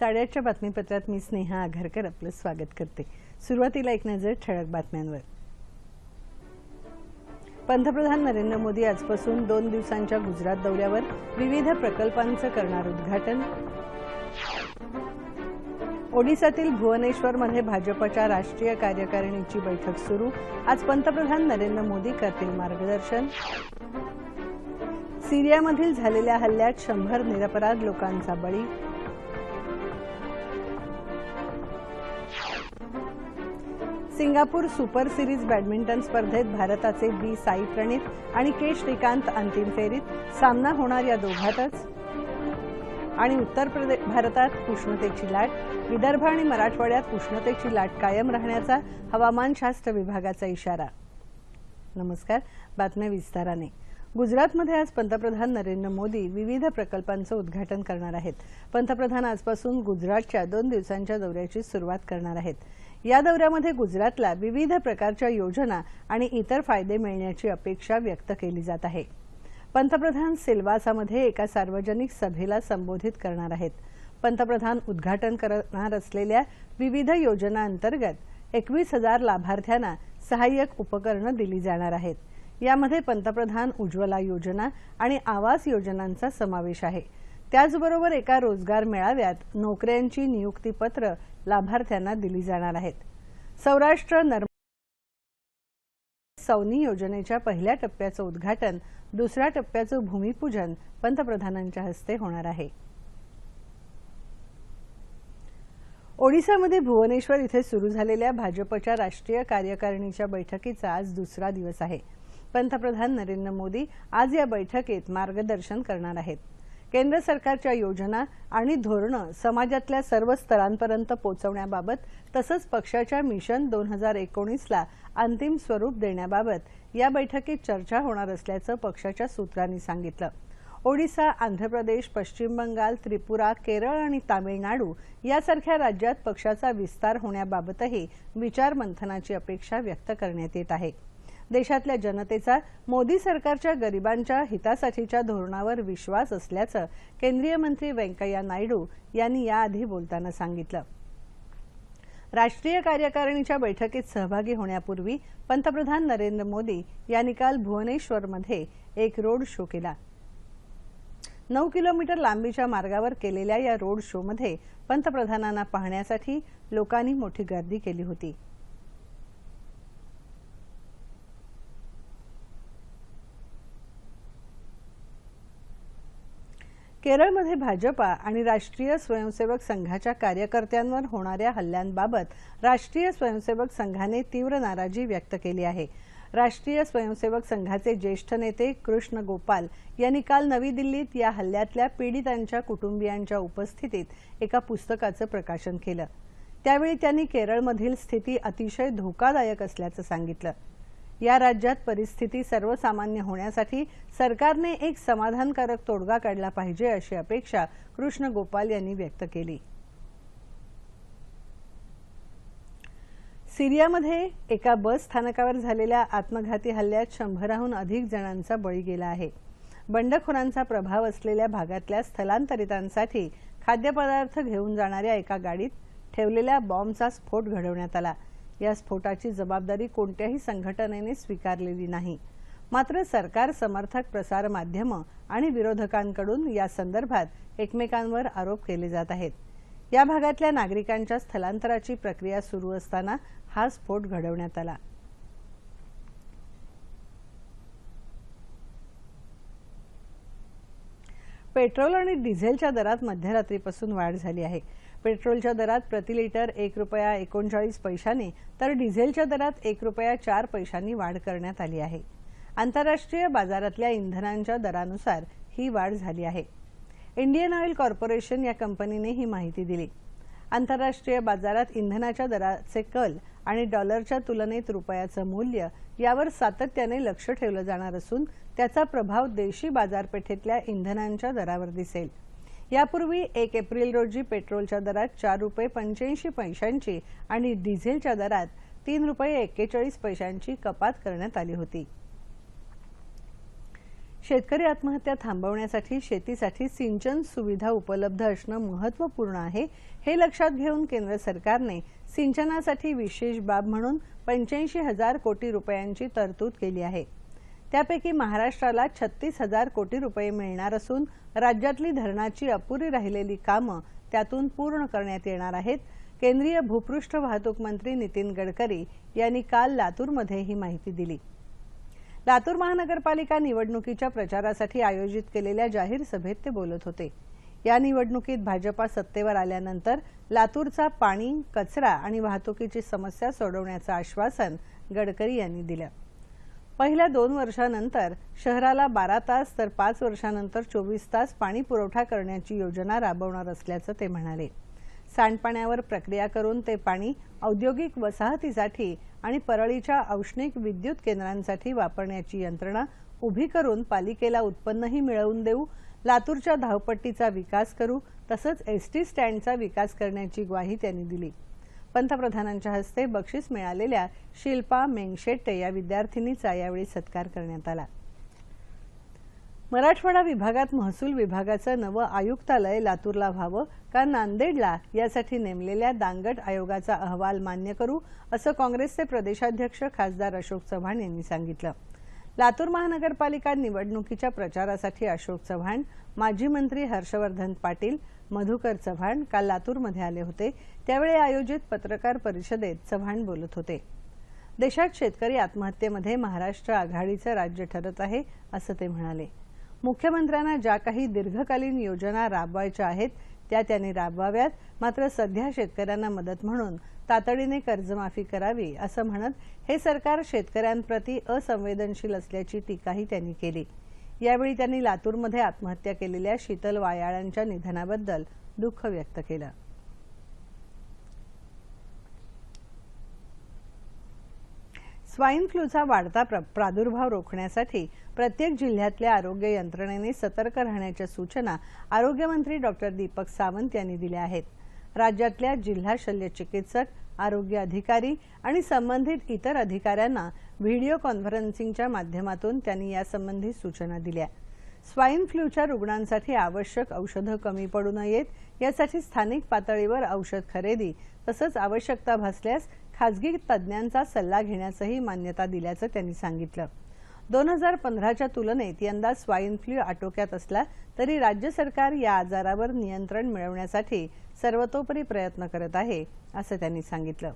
साडेआठच्या बातमीपत्रात मी स्नेहा आघारकर आपलं स्वागत करते. सुरुवातीला एक नजर ठळक बातम्यांवर. पंतप्रधान नरेंद्र मोदी आजपासून दोन दिवसांच्या गुजरात दौऱ्यावर विविध प्रकल्पांचं करणार उद्घाटन. ओडिसातील भुवनेश्वरमध्ये भाजपच्या राष्ट्रीय कार्यकारिणीची बैठक सुरू. आज पंतप्रधान नरेंद्र मोदी करतील मार्गदर्शन. सिरियामधील झालेल्या हल्ल्यात शंभर निरपराध लोकांचा बळी. सिंगापूर सुपर सिरीज बॅडमिंटन स्पर्धेत भारताचे बी साई प्रणित आणि के श्रीकांत अंतिम फेरीत सामना होणार या दोघातच. आणि उत्तर प्रदेश भारतात उष्णतेची लाट विदर्भ आणि मराठवाड्यात उष्णतेची लाट कायम राहण्याचा हवामानशास्त्र विभागाचा इशारा. नमस्कार बातम्या विस्ताराने. गुजरातमध्ये आज पंतप्रधान नरेंद्र मोदी विविध प्रकल्पांचं उद्घाटन करणार आहेत. पंतप्रधान आजपासून गुजरातच्या दोन दिवसांच्या दौऱ्याची सुरुवात करणार आहेत. या दौऱ्यामध्ये गुजरातला विविध प्रकारच्या योजना आणि इतर फायदे मिळण्याची अपेक्षा व्यक्त केली जात आहे. पंतप्रधान सिल्वासामध्ये एका सार्वजनिक सभेला संबोधित करणार आहेत. पंतप्रधान उद्घाटन करणार असलेल्या विविध योजनांतर्गत एकवीस हजार लाभार्थ्यांना सहाय्यक उपकरणं दिली जाणार आहेत. यामध्ये पंतप्रधान उज्ज्वला योजना आणि आवास योजनांचा समावेश आहे. त्याचबरोबर एका रोजगार मेळाव्यात नोकऱ्यांची नियुक्तीपत्र लाभार्थ्यांना दिली जाणार आहेत. सौराष्ट्र नर्मदा सौनी योजनेच्या पहिल्या टप्प्याचं उद्घाटन दुसऱ्या टप्प्याचं भूमिपूजन पंतप्रधानांच्या हस्ते होणार आहे. ओडिसामध्ये भुवनेश्वर इथे सुरू झालेल्या भाजपच्या राष्ट्रीय कार्यकारिणीच्या बैठकीचा आज दुसरा दिवस आहे. पंतप्रधान नरेंद्र मोदी आज या बैठकीत मार्गदर्शन करणार आहेत. केंद्र सरकारच्या योजना आणि धोरणं समाजातल्या सर्व स्तरांपर्यंत पोहोचवण्याबाबत तसंच पक्षाच्या मिशन दोन हजार एकोणीसला अंतिम स्वरूप देण्याबाबत या बैठकीत चर्चा होणार असल्याचं पक्षाच्या सूत्रांनी सांगितलं. ओडिसा आंध्र प्रदेश पश्चिम बंगाल त्रिपुरा केरळ आणि तामिळनाडू यासारख्या राज्यात पक्षाचा विस्तार होण्याबाबतही विचारमंथनाची अपेक्षा व्यक्त करण्यात येत आहे. देशातल्या जनतेचा मोदी सरकारच्या गरिबांच्या हितासाठीच्या धोरणावर विश्वास असल्याचं केंद्रीय मंत्री व्यंकय्या नायडू यांनी याआधी बोलताना सांगितलं. राष्ट्रीय कार्यकारिणीच्या बैठकीत सहभागी होण्यापूर्वी पंतप्रधान नरेंद्र मोदी यांनी काल भुवनेश्वरमध्ये एक रोड शो केला. नऊ किलोमीटर लांबीच्या मार्गावर केलेल्या या रोड शोमध्ये पंतप्रधानांना पाहण्यासाठी लोकांनी मोठी गर्दी केली होती. केरळमध्ये भाजपा आणि राष्ट्रीय स्वयंसेवक संघाच्या कार्यकर्त्यांवर होणाऱ्या हल्ल्यांबाबत राष्ट्रीय स्वयंसेवक संघाने तीव्र नाराजी व्यक्त केली आहे. राष्ट्रीय स्वयंसेवक संघाचे ज्येष्ठ नेते कृष्ण गोपाल यांनी काल नवी दिल्लीत या हल्ल्यातल्या पीडितांच्या कुटुंबियांच्या उपस्थितीत एका पुस्तकाचं प्रकाशन केलं. त्यावेळी त्यांनी केरळमधील स्थिती अतिशय धोकादायक असल्याचं सांगितलं. या राज्यात परिस्थिती सर्वसामान्य होण्यासाठी सरकारने एक समाधानकारक तोडगा काढला पाहिजे अशी अपेक्षा कृष्ण गोपाल यांनी व्यक्त केली. सिरियामध्ये एका बस स्थानकावर झालेल्या आत्मघाती हल्ल्यात शंभराहून अधिक जणांचा बळी गेला आहे. बंडखोरांचा प्रभाव असलेल्या भागातल्या स्थलांतरितांसाठी खाद्यपदार्थ घेऊन जाणाऱ्या एका गाडीत ठेवलेल्या बॉम्बचा स्फोट घडवण्यात आला. या स्फोटाची जबाबदारी कोणत्याही संघटनेने स्वीकारलेली नाही. मात्र सरकार समर्थक प्रसार माध्यमं आणि विरोधकांकडून या संदर्भात एकमेकांवर आरोप केले जात आहेत. या भागातल्या नागरिकांच्या स्थलांतराची प्रक्रिया सुरू असताना हा स्फोट घडवण्यात आला. पेट्रोल आणि डिझेलच्या दरात मध्यरात्रीपासून वाढ झाली आहे. पेट्रोलच्या दरात प्रति लिटर एक रुपया एकोणचाळीस पैशांनी तर डिझेलच्या दरात एक रुपया चार पैशांनी वाढ करण्यात आली आहे. आंतरराष्ट्रीय बाजारातल्या इंधनांच्या दरानुसार ही वाढ झाली आहे. इंडियन ऑइल कॉर्पोरेशन या कंपनीने ही माहिती दिली. आंतरराष्ट्रीय बाजारात इंधनाच्या दराचे कल आणि डॉलरच्या तुलनेत रुपयाचं मूल्य यावर सातत्याने लक्ष ठेवलं जाणार असून त्याचा प्रभाव देशी बाजारपेठेतल्या इंधनांच्या दरावर दिसेल. यापूर्वी एक एप्रिल रोजी पेट्रोलच्या दरात चार रुपये पंच्याऐंशी पैशांची आणि डिझेलच्या दरात तीन रुपये एक्केचाळीस पैशांची कपात करण्यात आली होती. शेतकरी आत्महत्या थांबवण्यासाठी शेतीसाठी सिंचन सुविधा उपलब्ध असणं महत्त्वपूर्ण आहे हे लक्षात घेऊन केंद्र सरकारने सिंचनासाठी विशेष बाब म्हणून पंच्याऐंशी हजार कोटी रुपयांची तरतूद केली आहे. त्यापैकी महाराष्ट्राला छत्तीस हजार कोटी रुपये मिळणार असून राज्यातली धरणाची अपुरी राहिलेली कामं त्यातून पूर्ण करण्यात येणार आहेत. केंद्रीय भूपृष्ठ वाहतूक मंत्री नितीन गडकरी यांनी काल लातूरमध्ये ही माहिती दिली. लातूर महानगरपालिका निवडणुकीच्या प्रचारासाठी आयोजित केलेल्या जाहीर सभेत ते बोलत होते. या निवडणुकीत भाजपा सत्तेवर आल्यानंतर लातूरचा पाणी कचरा आणि वाहतुकीची समस्या सोडवण्याचं आश्वासन गडकरी यांनी दिलं. पहिल्या दोन वर्षानंतर शहराला बारा तास तर पाच वर्षानंतर चोवीस तास पाणी पुरवठा करण्याची योजना राबवणार असल्याचं ते म्हणाले. सांडपाण्यावर प्रक्रिया करून ते पाणी औद्योगिक वसाहतीसाठी आणि परळीच्या औष्णिक विद्युत केंद्रांसाठी वापरण्याची यंत्रणा उभी करून पालिकेला उत्पन्नही मिळवून देऊ लातूरच्या धावपट्टीचा विकास करू तसंच एसटी स्टँडचा विकास करण्याची ग्वाही त्यांनी दिली. पंतप्रधानांच्या हस्ते बक्षीस मिळालेल्या शिल्पा मेंगशेट्टे या विद्यार्थिनीचा यावेळी सत्कार करण्यात आला. मराठवाडा विभागात महसूल विभागाचं नवं आयुक्तालय लातूरला व्हावं का नांदेडला यासाठी नेमलेल्या दांगट आयोगाचा अहवाल मान्य करू असं काँग्रेसचे प्रदेशाध्यक्ष खासदार अशोक चव्हाण यांनी सांगितलं. लातूर महानगरपालिका निवडणुकीच्या प्रचारासाठी अशोक चव्हाण माजी मंत्री हर्षवर्धन पाटील मधुकर चव्हाण काल लातूरमध्ये आले होते. त्यावेळी आयोजित पत्रकार परिषदेत चव्हाण बोलत होते. देशात शेतकरी आत्महत्येमध्ये महाराष्ट्र आघाडीचं राज्य ठरत आहे असं ते म्हणाले. मुख्यमंत्र्यांना ज्या काही दीर्घकालीन योजना राबवायच्या आहेत त्या त्यांनी राबवाव्यात. मात्र सध्या शेतकऱ्यांना मदत म्हणून तातडीने कर्जमाफी करावी असं म्हणत हे सरकार शेतकऱ्यांप्रती असंवेदनशील असल्याची टीकाही त्यांनी केली. यावेळी त्यांनी लातूरमध्ये आत्महत्या केलेल्या शीतल वायाळांच्या निधनाबद्दल दुःख व्यक्त केलं. स्वाईन फ्लूचा वाढता प्र प्रादुर्भाव रोखण्यासाठी प्रत्येक जिल्ह्यातल्या आरोग्य यंत्रणेने सतर्क राहण्याच्या सूचना आरोग्यमंत्री डॉक्टर दीपक सावंत यांनी दिल्या आहेत. राज्यातल्या जिल्हा शल्य चिकित्सक आरोग्य अधिकारी आणि संबंधित इतर अधिकाऱ्यांना व्हिडिओ कॉन्फरन्सिंगच्या माध्यमातून त्यांनी यासंबंधी सूचना दिल्या. स्वाईन फ्लूच्या रुग्णांसाठी आवश्यक औषधं कमी पडू नयेत यासाठी स्थानिक पातळीवर औषध खरेदी तसंच आवश्यकता भासल्यास खासगी तज्ज्ञांचा सल्ला घेण्यासही मान्यता दिल्याचं त्यांनी सांगितलं. दोन हजार पंधराच्या तुलनेत यंदा स्वाईन फ्लू आटोक्यात असला तरी राज्य सरकार या आजारावर नियंत्रण मिळवण्यासाठी सर्वतोपरी प्रयत्न करत आहे असं त्यांनी सांगितलं.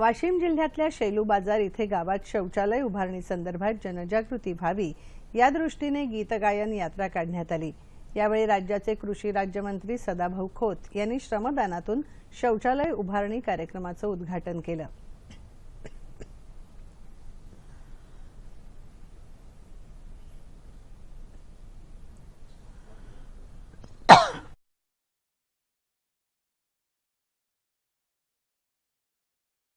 वाशिम जिल्ह्यातल्या शेलू बाजार इथे गावात शौचालय उभारणी संदर्भात जनजागृती व्हावी या दृष्टीने गीतगायन यात्रा काढण्यात आली. यावेळी राज्याचे कृषी राज्यमंत्री सदाभाऊ खोत यांनी श्रमदानातून शौचालय उभारणी कार्यक्रमाचं उद्घाटन केलं.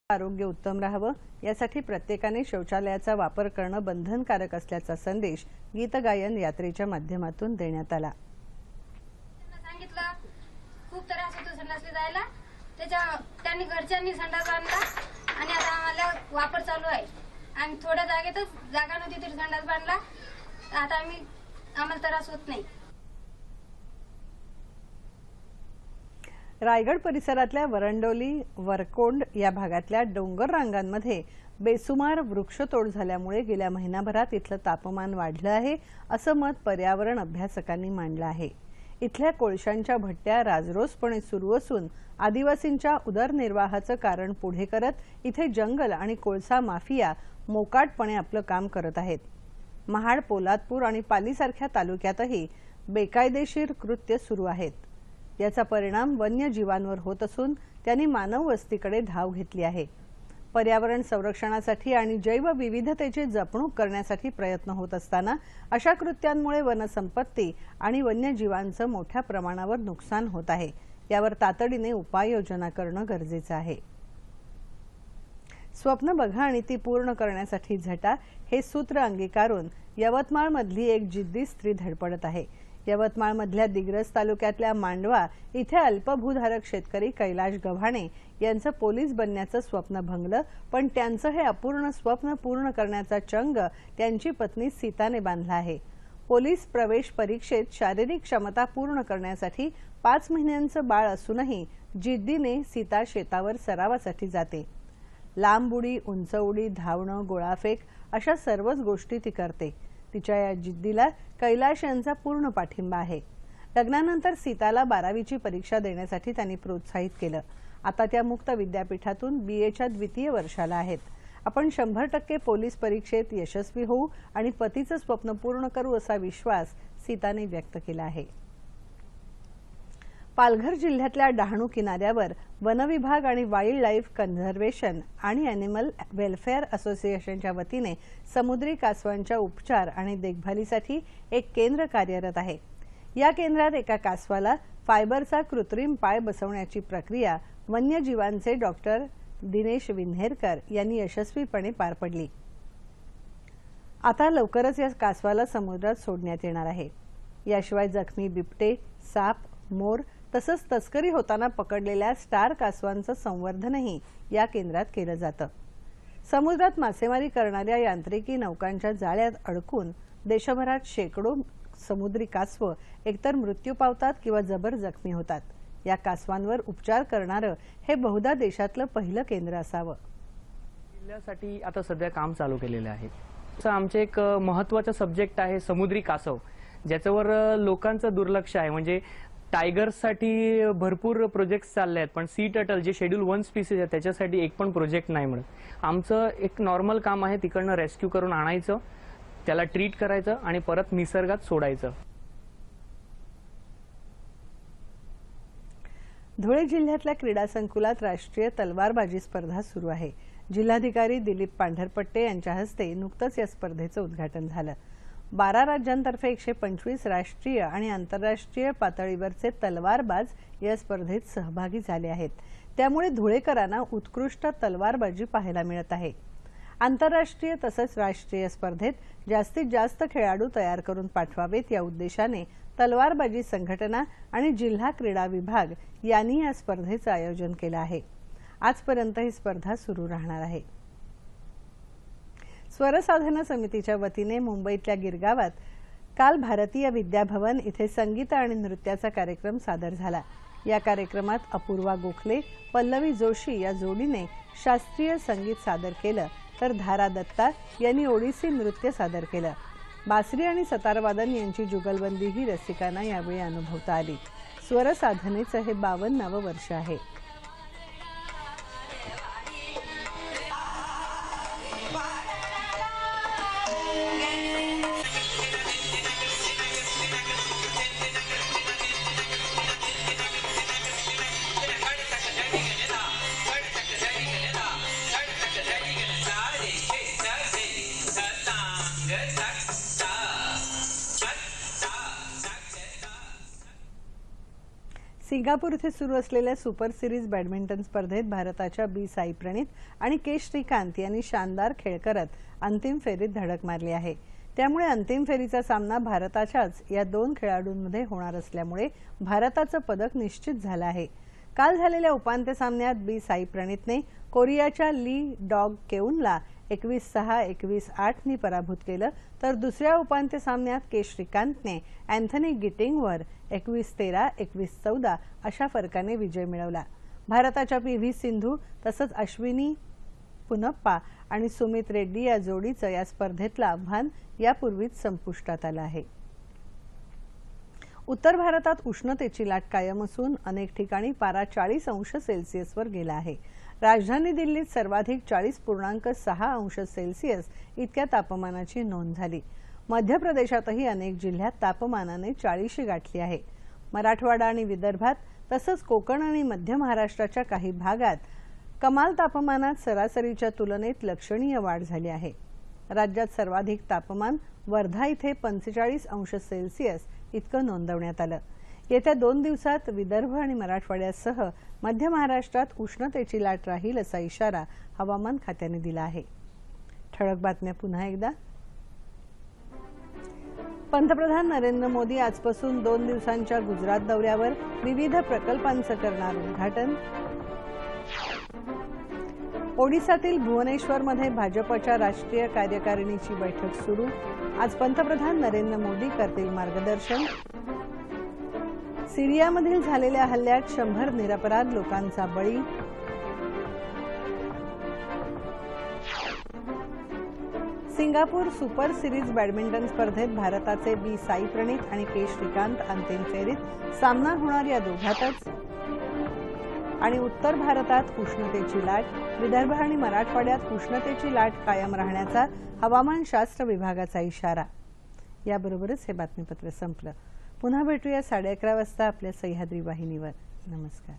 आरोग्य उत्तम राहावं यासाठी प्रत्येकाने शौचालयाचा वापर करणं बंधनकारक असल्याचा संदेश गीतगायन यात्रेच्या माध्यमातून देण्यात आला. सांगितलं खूप त्रास होतो संडासला जायला. त्याच्या त्यांनी घरच्यांनी संडास बांधला आणि आता आम्हाला वापर चालू आहे. आणि थोड्या जागेतच जागा नव्हती तरी संडास बांधला. आता आम्ही आम्हाला त्रास होत नाही. रायगड परिसरातल्या वरंडोली वरकोंड या भागातल्या डोंगर रांगांमध्ये बेसुमार वृक्षतोड झाल्यामुळे गेल्या महिनाभरात इथलं तापमान वाढलं आहे असं मत पर्यावरण अभ्यासकांनी मांडलं आहे. इथल्या कोळशांच्या भट्ट्या राजरोसपणे सुरू असून आदिवासींच्या उदरनिर्वाहाचं कारण पुढे करत इथे जंगल आणि कोळसा माफिया मोकाटपणे आपलं काम करत आहेत. महाड पोलादपूर आणि पालीसारख्या तालुक्यातही बेकायदेशीर कृत्य सुरू आहेत. याचा परिणाम वन्यजीवांवर होत असून त्यांनी मानव वस्तीकडे धाव घेतली आहे. पर्यावरण संरक्षणासाठी आणि जैवविविधतेची जपणूक करण्यासाठी प्रयत्न होत असताना अशा कृत्यांमुळे वनसंपत्ती आणि वन्यजीवांचं मोठ्या प्रमाणावर नुकसान होत आहे. यावर तातडीने उपाययोजना करणं गरजेचं आहे. स्वप्न बघा आणि ती पूर्ण करण्यासाठी झटा हे सूत्र अंगीकारून यवतमाळमधली एक जिद्दी स्त्री धडपडत आहे. यवतमाळमधल्या दिग्रस तालुक्यातल्या मांडवा इथे अल्पभूधारक शेतकरी कैलाश गव्हाणे यांचं पोलीस बनण्याचं स्वप्न भंगलं पण त्यांचं हे अपूर्ण स्वप्न पूर्ण करण्याचा चंग त्यांची पत्नी सीताने बांधला आहे. पोलीस प्रवेश परीक्षेत शारीरिक क्षमता पूर्ण करण्यासाठी पाच महिन्यांचं बाळ असूनही जिद्दीने सीता शेतावर सरावासाठी जाते. लांब उडी उंच उडी धावणं गोळाफेक अशा सर्वच गोष्टी ती करते. तिच्या या जिद्दीला कैलाश यांचा पूर्ण पाठिंबा आहे. लग्नानंतर सीताला बारावीची परीक्षा देण्यासाठी त्यांनी प्रोत्साहित केलं. आता त्या मुक्त विद्यापीठातून बी एच्या द्वितीय वर्षाला आहेत. आपण शंभर टक्के पोलीस परीक्षेत यशस्वी होऊ आणि पतीचं स्वप्न पूर्ण करू असा विश्वास सीताने व्यक्त केला आहे. पालघर जिल्ह्यातल्या डहाणू किनाऱ्यावर वनविभाग आणि वाईल्ड लाईफ कन्झर्वेशन आणि अॅनिमल वेलफेअर असोसिएशनच्या वतीने समुद्री कासवांच्या उपचार आणि देखभालीसाठी एक केंद्र कार्यरत आहे. या केंद्रात एका कासवाला फायबरचा कृत्रिम पाय बसवण्याची प्रक्रिया वन्यजीवांचे डॉक्टर दिनेश विन्हेरकर यांनी यशस्वीपणे पार पडली. आता लवकरच या कासवाला समुद्रात सोडण्यात येणार आहे. याशिवाय जखमी बिबटे साप मोर तसंच तस्करी होताना पकडलेल्या स्टार कासवांचं संवर्धनही या केंद्रात केलं जातं. समुद्रात मासेमारी करणाऱ्या यांत्रिकी नौकांच्या जाळ्यात अडकून देशभरात शेकडो समुद्री कासव एकतर मृत्यू पावतात किंवा जबर जखमी होतात. या कासवांवर उपचार करणारं हे बहुधा देशातलं पहिलं केंद्र असावं. जिल्ह्यासाठी आता सध्या काम चालू केलेलं आहे. आमचे एक अ, सब्जेक्ट आहे समुद्री कासव. ज्याच्यावर लोकांचं दुर्लक्ष आहे. म्हणजे टायगर्ससाठी भरपूर प्रोजेक्ट चालले आहेत पण सी टटल जे शेड्यूल वन स्पीसीज आहे त्याच्यासाठी एक पण प्रोजेक्ट नाही मिळत. आमचं एक नॉर्मल काम आहे तिकडनं रेस्क्यू करून आणायचं त्याला ट्रीट करायचं आणि परत निसर्गात सोडायचं. धुळे जिल्ह्यातल्या क्रीडा संकुलात राष्ट्रीय तलवारबाजी स्पर्धा सुरू आहे. जिल्हाधिकारी दिलीप पांढरपट्टे यांच्या हस्ते नुकतंच या स्पर्धेचं उद्घाटन झालं. बारा राज्यांतर्फे एकशे पंचवीस राष्ट्रीय आणि आंतरराष्ट्रीय पातळीवरचे तलवारबाज या स्पर्धेत सहभागी झाले आहेत. त्यामुळे धुळेकरांना उत्कृष्ट तलवारबाजी पाहायला मिळत आहे. आंतरराष्ट्रीय तसंच राष्ट्रीय स्पर्धेत जास्तीत जास्त खेळाडू तयार करून पाठवावेत या उद्देशाने तलवारबाजी संघटना आणि जिल्हा क्रीडा विभाग यांनी या स्पर्धेचं आयोजन केलं आहे. आजपर्यंत ही स्पर्धा सुरू राहणार आहे. स्वरसाधना समितीच्या वतीने मुंबईतल्या गिरगावात काल भारतीय विद्याभवन इथे संगीत आणि नृत्याचा कार्यक्रम सादर झाला. या कार्यक्रमात अपूर्वा गोखले पल्लवी जोशी या जोडीने शास्त्रीय संगीत सादर केलं तर धारा दत्ता यांनी ओडिसी नृत्य सादर केलं. बासरी आणि सतारवादन यांची जुगलबंदीही रसिकांना यावेळी अनुभवता आली. स्वरसाधनेचं हे बावन्नावं वर्ष आहे. सिंगापूर इथे सुरू असलेल्या सुपर सिरीज बॅडमिंटन स्पर्धेत भारताच्या बी साई प्रणित आणि के श्रीकांत यांनी शानदार खेळ करत अंतिम फेरीत धडक मारली आहे. त्यामुळे अंतिम फेरीचा सामना भारताच्याच या दोन खेळाडूंमध्ये होणार असल्यामुळे भारताचं पदक निश्चित झालं आहे. काल झालेल्या उपांत्य सामन्यात बी साई प्रणितने कोरियाच्या ली डॉग केऊनला एकवीस सहा एकवीस आठनी पराभूत केलं तर दुसऱ्या उपांत्य सामन्यात के श्रीकांतने अँथनी गिटिंगवर एकवीस तेरा एकवीस चौदा अशा फरकाने विजय मिळवला. भारताच्या पी व्ही सिंधू तसंच अश्विनी पुनप्पा आणि सुमित रेड्डी या जोडीचं या स्पर्धेतलं आव्हान यापूर्वीच संपुष्टात आलं आहे. उत्तर भारतात उष्णतेची लाट कायम असून अनेक ठिकाणी पारा चाळीस अंश सेल्सिअसवर गेला आहे. राजधानी दिल्लीत सर्वाधिक चाळीस पूर्णांक सहा अंश सेल्सिअस इतक्या तापमानाची नोंद झाली. मध्य प्रदेशातही अनेक जिल्ह्यात तापमानाने चाळीशी गाठली आहे. मराठवाडा आणि विदर्भात तसंच कोकण आणि मध्य महाराष्ट्राच्या काही भागात कमाल तापमानात सरासरीच्या तुलनेत लक्षणीय वाढ झाली आहे. राज्यात सर्वाधिक तापमान वर्धा इथे पंचेचाळीस अंश सेल्सिअस इतकं नोंदवण्यात आलं. येत्या दोन दिवसात विदर्भ आणि मराठवाड्यासह मध्य महाराष्ट्रात उष्णतेची लाट राहील असा इशारा हवामान खात्याने दिला आहे. ठळक बातम्या पुन्हा एकदा. पंतप्रधान नरेंद्र मोदी आजपासून दोन दिवसांच्या गुजरात दौऱ्यावर विविध प्रकल्पांचं करणार उद्घाटन. ओडिसातील भुवनेश्वरमध्ये भाजपच्या राष्ट्रीय कार्यकारिणीची बैठक सुरू. आज पंतप्रधान नरेंद्र मोदी करतील मार्गदर्शन. सिरियामधील झालेल्या हल्ल्यात शंभर निरपराध लोकांचा बळी. सिंगापूर सुपर सिरीज बॅडमिंटन स्पर्धेत भारताचे बी साई प्रणीत आणि के श्रीकांत अंतिम फेरीत सामना होणार या दोघातच. आणि उत्तर भारतात उष्णतेची लाट विदर्भ आणि मराठवाड्यात उष्णतेची लाट कायम राहण्याचा हवामानशास्त्र विभागाचा इशारा. याबरोबरच हे बातमीपत्र संपलं. पुन्हा भेटूया साडे अकरा वाजता आपल्या सह्याद्री वाहिनीवर. नमस्कार.